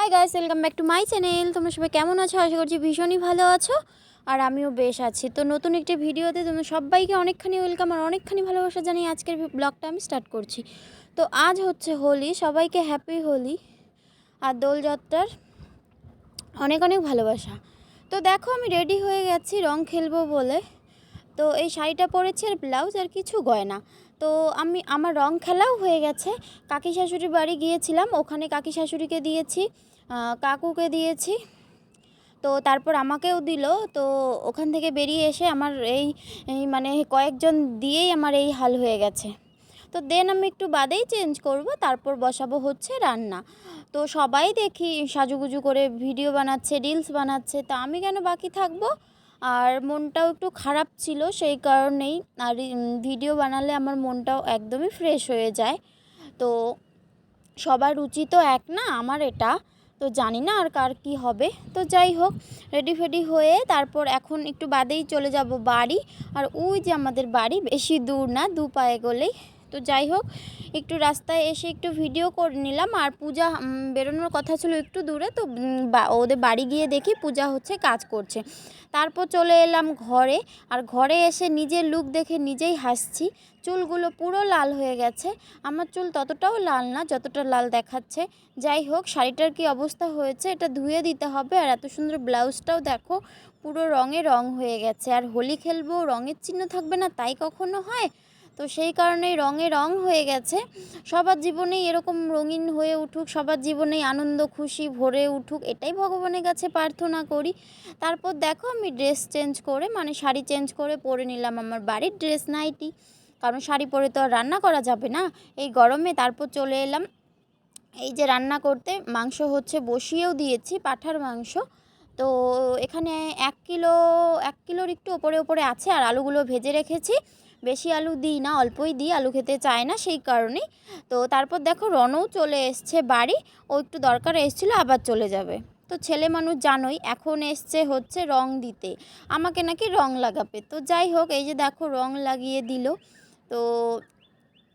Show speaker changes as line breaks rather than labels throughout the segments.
Hi guys welcome back to my channel তোমরা সবাই কেমন আছো? আশা করছি ভীষণই ভালো আছো। আর আমিও বেশ আছি। তো নতুন একটি ভিডিওতে তোমরা সবাইকে অনেকখানি ওয়েলকাম আর অনেকখানি ভালোবাসা জানিয়ে আজকের ব্লগটা আমি স্টার্ট করছি। তো আজ হচ্ছে হোলি। সবাইকে হ্যাপি হোলি। আর দোলযাত্রার অনেক অনেক ভালোবাসা। তো দেখো, আমি রেডি হয়ে গেছি রং খেলব বলে। তো এই শাড়িটা পরেছি আর ব্লাউজ আর কিছু গয়না। তো আমি, আমার রং খেলাও হয়ে গেছে। কাকি শাশুড়ির বাড়ি গিয়েছিলাম। ওখানে কাকি শাশুড়িকে দিয়েছি। কাকুকে দিয়েছি। তো তারপর আমাকেও দিল। তো ওখান থেকে বেরিয়ে এসে আমার এই মানে কয়েকজন দিয়েই আমার এই হাল হয়ে গেছে। তো দেন আমি একটু বাদেই চেঞ্জ করব, তারপর বসাবো হচ্ছে রান্না। তো সবাই দেখি সাজুগুজু করে ভিডিও বানাচ্ছে রিলস বানাচ্ছে, তা আমি কেন বাকি থাকব? আর মনটাও একটু খারাপ ছিল, সেই কারণেই আর ভিডিও বানালে আমার মনটাও একদমই ফ্রেশ হয়ে যায়। তো সবার রুচি তো এক না, আমার এটা। তো জানি না আর কার কি হবে। তো যাই হোক রেডি ফেডি হয়ে তারপর এখন একটু বাদেই চলে যাব বাড়ি। আর ওই যে আমাদের বাড়ি, বেশি দূর না, দু পায়ে গলেই। তো যাই হোক, একটু রাস্তায় এসে একটু ভিডিও করে নিলাম। আর পূজা বেরোনোর কথা ছিল একটু দূরে, তো ওদের বাড়ি গিয়ে দেখি পূজা হচ্ছে কাজ করছে। তারপর চলে এলাম ঘরে, আর ঘরে এসে নিজের লুক দেখে নিজেই হাসছি। চুলগুলো পুরো লাল হয়ে গেছে। আমার চুল ততটাও লাল না, যতটা লাল দেখাচ্ছে। যাই হোক, শাড়িটার কি অবস্থা হয়েছে, এটা ধুয়ে দিতে হবে। আর এত সুন্দর ব্লাউজটাও দেখো, পুরো রঙে রং হয়ে গেছে। আর হোলি খেলব, রঙের চিহ্ন থাকবে না, তাই কখনো হয়? তো সেই কারণেই রঙে রং হয়ে গেছে। সবার জীবনেই এরকম রঙিন হয়ে উঠুক, সবার জীবনেই আনন্দ, খুশি, ভরে উঠুক, এটাই ভগবানের কাছে প্রার্থনা করি। তারপর দেখো আমি ড্রেস চেঞ্জ করে মানে শাড়ি চেঞ্জ করে পরে নিলাম আমার বাড়ির ড্রেস নাইটি। কারণ শাড়ি পরে তো আর রান্না করা যাবে না। এই গরমে তারপর চলে এলাম। এই যে রান্না করতে, মাংস হচ্ছে বসিয়েও দিয়েছি, পাঠার মাংস। তো এখানে এক কিলো, এক কিলোর একটু ওপরে ওপরে আছে আর আলুগুলো ভেজে রেখেছি। বেশি আলু দিই না, অল্পই দিই, আলু খেতে চায় না সেই কারণেই। তো তারপর দেখো রনও চলে এসছে বাড়ি, ও একটু দরকার এসেছিল, আবার চলে যাবে। তো ছেলে মানুষ জানোই, এখন এসছে হচ্ছে রং দিতে। আমাকে নাকি রং লাগাবে। তো যাই হোক, এই যে দেখো রং লাগিয়ে দিল। তো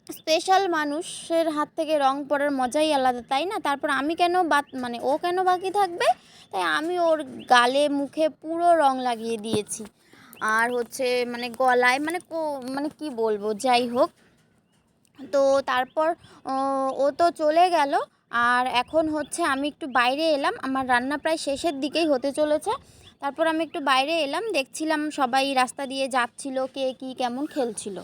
স্পেশাল মানুষের হাত থেকে রং পড়ার মজাই আলাদা, তাই না? তারপর আমি কেন বাদ মানে ও কেন বাকি থাকবে? তাই আমি ওর গালে, মুখে পুরো রং লাগিয়ে দিয়েছি। আর হচ্ছে মানে গলায় মানে মানে কি বলব, যাই হোক। তো তারপর ও তো চলে গেল। আর এখন হচ্ছে আমি একটু বাইরে এলাম। আমার রান্না প্রায় শেষের দিকেই হতে চলেছে। তারপর আমি একটু বাইরে এলাম। দেখছিলাম সবাই রাস্তা দিয়ে যাচ্ছিল, কে কি কেমন খেলছিল।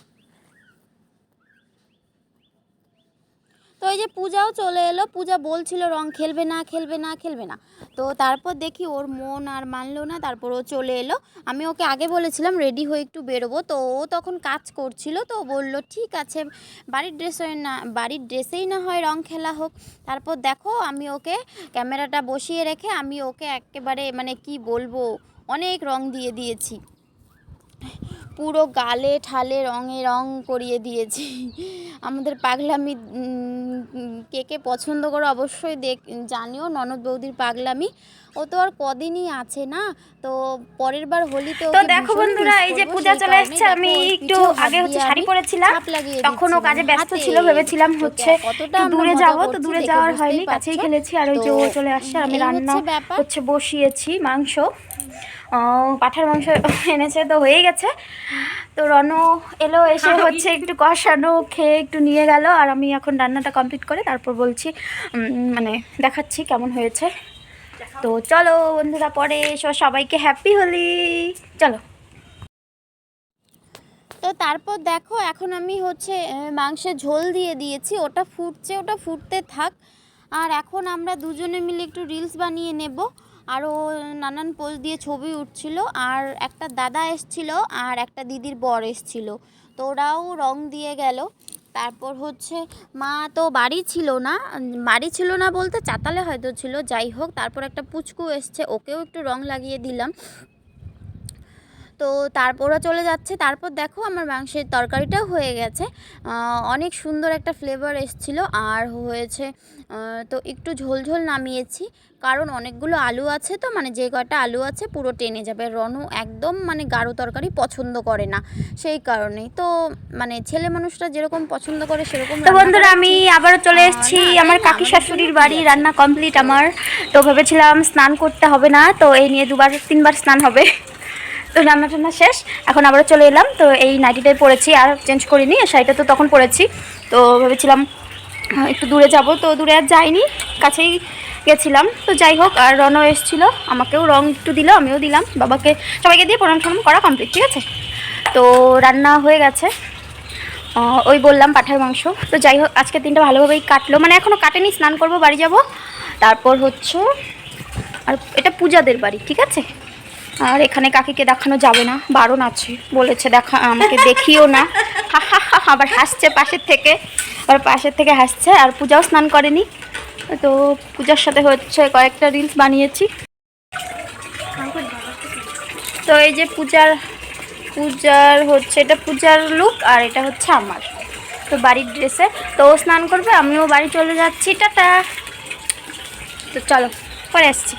তো এই যে পূজাও চলে এলো, পূজা বলছিল রং খেলবে না খেলবে না খেলবে না। তো তারপর দেখি ওর মন আর মানলো না, তারপর ও চলে এলো। আমি ওকে আগে বলেছিলাম, রেডি হয়ে একটু বেরোবো। তো ও তখন কাজ করছিল, তো বলল, ঠিক আছে, বাড়ির ড্রেসে না, বাড়ির ড্রেসেই না হয় রং খেলা হোক। তারপর দেখো আমি ওকে ক্যামেরাটা বসিয়ে রেখে আমি ওকে একেবারে মানে কি বলব, অনেক রং দিয়ে দিয়েছি। পুরো গালে ঠালে রঙে রং করিয়ে দিয়েছি। আমাদের পাগলামি কে কে পছন্দ করে অবশ্যই দেখ জানিও। ননদ বৌদির পাগলামি ও তো আর কদিনই আছে না? তো পরের বার হোলিতে
তো দেখো বন্ধুরা এই যে পূজা চলে এসেছে। আমি একটু আগে হচ্ছে শাড়ি পরেছিলাম। তখন ও কাজে ব্যস্ত ছিল ভেবেছিলাম হচ্ছে দূরে যাব। তো দূরে যাওয়ার হয়নি কাছেই খেলেছি। আর ওই যে ও চলে আসছে আমি রান্না হচ্ছে বসিয়েছি মাংস। পাঠার মাংস এনেছে তো হয়ে গেছে। তো রণ এলো এসে হচ্ছে একটু কষানো খেয়ে একটু নিয়ে গেল। আর আমি এখন রান্নাটা কমপ্লিট করে তারপর বলছি মানে দেখাচ্ছি কেমন হয়েছে। তো চলো বন্ধুরা পরে এসো। সবাইকে হ্যাপি হোলি। চলো।
তো তারপর দেখো এখন আমি হচ্ছে মাংসের ঝোল দিয়ে দিয়েছি। ওটা ফুটছে ওটা ফুটতে থাক। আর এখন আমরা দুজনে মিলে একটু রিলস বানিয়ে নেব। আরও নানান পোজ দিয়ে ছবি উঠছিল, আর একটা দাদা এসছিল আর একটা দিদির বর এসছিল। তো ওরাও রং দিয়ে গেল। তারপর হচ্ছে মা তো বাড়ি ছিল না, বাড়ি ছিল না বলতে চাতালে হয়তো ছিল, যাই হোক, তারপর একটা পুচকু এসছে, ওকেও একটু রং লাগিয়ে দিলাম। তো তারপরও চলে যাচ্ছে। তারপর দেখো আমার মাংসের তরকারিটাও হয়ে গেছে। অনেক সুন্দর একটা ফ্লেভার এসছিল। আর হয়েছে তো একটু ঝোল ঝোল নামিয়েছি। কারণ অনেকগুলো আলু আছে তো মানে যে কটা আলু আছে পুরো টেনে যাবে। রনু একদম মানে গাঢ় তরকারি পছন্দ করে না। সেই কারণেই তো মানে ছেলে মানুষরা যেরকম পছন্দ করে সেরকম
তো বন্ধুরা আমি। আবারও চলে এসেছি। আমার কাকি শাশুড়ির বাড়ি রান্না কমপ্লিট আমার। তো ভেবেছিলাম স্নান করতে হবে না। তো এই নিয়ে দুবার তিনবার স্নান হবে। তো রান্না টান্না শেষ। এখন আবারও চলে এলাম। তো এই নাইটিটাই পরেছি, আর চেঞ্জ করিনি শাড়িটা তো তখন পরেছি। তো ভেবেছিলাম একটু দূরে যাব। তো দূরে আর যাইনি, কাছেই গেছিলাম। তো যাই হোক, আর রনও এসেছিল, আমাকেও রং একটু দিল, আমিও দিলাম। বাবাকে, সবাইকে দিয়ে প্রণাম টনাম করা কমপ্লিট ঠিক আছে? তো রান্না হয়ে গেছে। ওই বললাম পাঠার মাংস। তো যাই হোক আজকের দিনটা ভালোভাবেই কাটলো। মানে এখনও কাটেনি, স্নান করব, বাড়ি যাব। তারপর হচ্ছে, আর এটা পূজাদের বাড়ি, ঠিক আছে? আর এখানে কাকিকে দেখানো যাবে না, বারণ আছে, বলেছে দেখা, আমাকে দেখিও না। হা হা হা আবার হাসছে পাশের থেকে, আবার পাশের থেকে হাসছে, আর পূজাও স্নান করেনি। তো পূজার সাথে হচ্ছে কয়েকটা রিলস বানিয়েছি। তো এই যে পূজার পূজার হচ্ছে, এটা পূজার লুক আর এটা হচ্ছে আমার। তো বাড়ির ড্রেসে তো স্নান করবে, আমিও বাড়ি চলে যাচ্ছি, টাটা। তো চলো, পরে আসছি।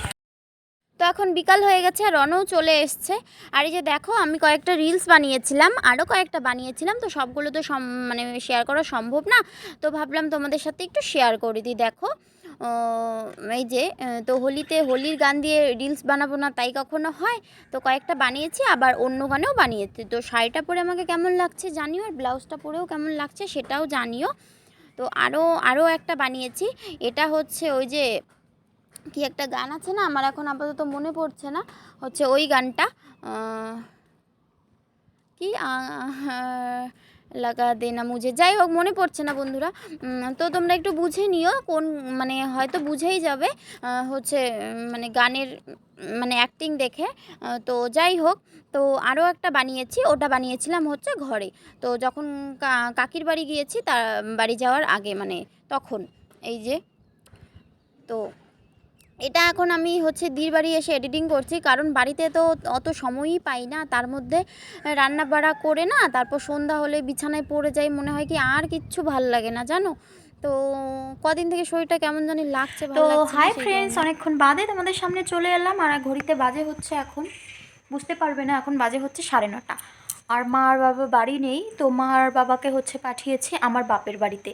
তো এখন বিকাল হয়ে গেছে আর রনও চলে এসছে। আর এই যে দেখো, আমি কয়েকটা রিলস বানিয়েছিলাম, আরও কয়েকটা বানিয়েছিলাম, তো সবগুলো তো মানে শেয়ার করা সম্ভব না। তো ভাবলাম তোমাদের সাথে একটু শেয়ার করে দিই। দেখো এই যে তো হোলিতে হোলির গান দিয়ে রিলস বানাবো না তাই কখনো হয়? তো কয়েকটা বানিয়েছি, আবার অন্য গানেও বানিয়েছি। তো শাড়িটা পরে আমাকে কেমন লাগছে জানিও, আর ব্লাউজটা পরেও কেমন লাগছে সেটাও জানিও। তো আরও আরও একটা বানিয়েছি। এটা হচ্ছে ওই যে কি একটা গান আছে না? আমার এখন আপাতত মনে পড়ছে না। হচ্ছে ওই গানটা কি? লাগা দে না মুঝে। যাই হোক, মনে পড়ছে না বন্ধুরা। তো তোমরা একটু বুঝে নিও কোন মানে হয়তো বুঝেই যাবে হচ্ছে মানে গানের মানে অ্যাক্টিং দেখে। তো যাই হোক, তো আরও একটা বানিয়েছি। ওটা বানিয়েছিলাম হচ্ছে ঘরে। তো যখন কাকির বাড়ি গিয়েছি, তার বাড়ি যাওয়ার আগে মানে তখন। এই যে, তো এটা এখন আমি হচ্ছে দির বাড়ি এসে এডিটিং করছি কারণ বাড়িতে তো অত সময়ই পাই না। তার মধ্যে রান্না বাড়া করে না তারপর সন্ধ্যা হলে বিছানায় পড়ে যাই মনে হয় কি আর কিচ্ছু ভালো লাগে না জানো? তো কদিন থেকে শরীরটা কেমন জানি লাগছে
তো হাই ফ্রেন্ডস অনেকক্ষণ বাদে তোমাদের সামনে চলে এলাম আর ঘড়িতে বাজে হচ্ছে এখন বুঝতে পারবে না এখন বাজে হচ্ছে সাড়ে নটা। আর মা আর বাবা বাড়ি নেই, তো মা আর বাবাকে হচ্ছে পাঠিয়েছি আমার বাপের বাড়িতে।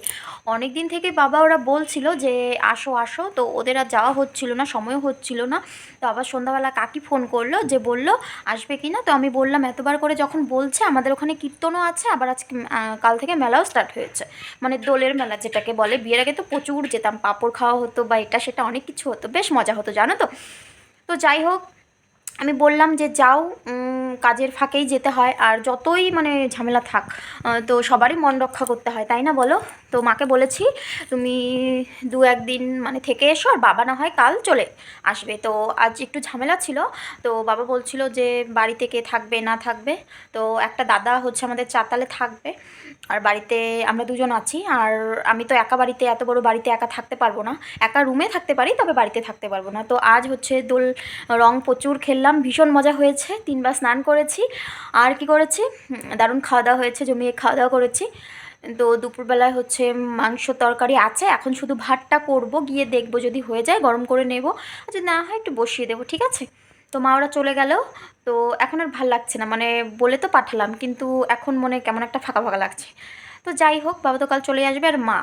অনেক দিন থেকে বাবা ওরা বলছিল যে, আসো আসো। তো ওদের আর যাওয়া হচ্ছিল না, সময়ও হচ্ছিল না। তো আবার সন্ধ্যাবেলা কাকি ফোন করল যে, বলল, আসবে কি না? তো আমি বললাম, এতবার করে যখন বলছে, আমাদের ওখানে কীর্তনও আছে, আবার আজকে কাল থেকে মেলাও স্টার্ট হয়েছে। মানে দোলের মেলা যেটাকে বলে। বিয়ের আগে তো প্রচুর যেতাম, পাঁপড় খাওয়া হতো বা এটা সেটা অনেক কিছু হতো, বেশ মজা হতো, জানো তো? তো যাই হোক আমি বললাম যে যাও কাজের ফাঁকেই যেতে হয় আর যতই মানে ঝামেলা থাক তো সবারই মন রক্ষা করতে হয়, তাই না বলো? তো মাকে বলেছি, তুমি দু একদিন মানে থেকে এসো আর বাবা না হয় কাল চলে আসবে। তো আজ একটু ঝামেলা ছিল, তো বাবা বলছিল যে বাড়িতে কে থাকবে, না থাকবে? তো একটা দাদা হচ্ছে আমাদের চারতালে থাকবে আর বাড়িতে আমরা দুজন আছি আর আমি তো একা বাড়িতে, এত বড় বাড়িতে একা থাকতে পারব না। একা রুমে থাকতে পারি, তবে বাড়িতে থাকতে পারব না। তো আজ হচ্ছে দোল রং প্রচুর খেললাম। ভীষণ মজা হয়েছে, তিনবার স্নান করেছি। আর কি করেছি? দারুণ খাওয়া দাওয়া হয়েছে, জমিয়ে খাওয়া দাওয়া করেছি। তো দুপুরবেলায় হচ্ছে মাংস তরকারি আছে, এখন শুধু ভাতটা করব, গিয়ে দেখব যদি হয়ে যায়, গরম করে নেব। যদি না হয় একটু বসিয়ে দেবো, ঠিক আছে? তো মা ওরা চলে গেল। তো এখন আর ভালো লাগছে না মানে বলে তো পাঠালাম, কিন্তু এখন মনে কেমন একটা ফাঁকা ফাঁকা লাগছে। তো যাই হোক, বাবা তো কাল চলে আসবে, আর মা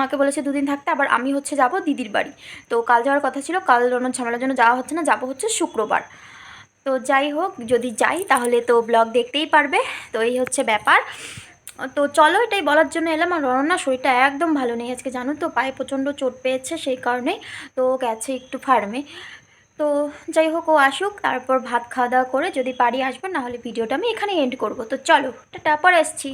মাকে বলেছে দুদিন থাকতে, আবার আমি হচ্ছে যাব দিদির বাড়ি। তো কাল যাওয়ার কথা ছিল, কাল অন্য ঝামেলার জন্য যাওয়া হচ্ছে না, যাব হচ্ছে শুক্রবার। তো যাই হোক, যদি যাই তাহলে তো ব্লগ দেখতেই পারবে, তো এই হচ্ছে ব্যাপার। তো চলো এটাই বলার জন্য এলাম, আর রননা শরীরটা একদম ভালো নেই আজকে জানো তো, পায়ে প্রচণ্ড চোট পেয়েছে সেই কারণে তো গেছে একটু ফার্মে। তো যাই হোক, ও আসুক, তারপর ভাত খাওয়া দাওয়া করে যদি পারি আসবে, নাহলে ভিডিওটা আমি এখানে এন্ড করব। তো চলো, টাটা, পরে আসছি।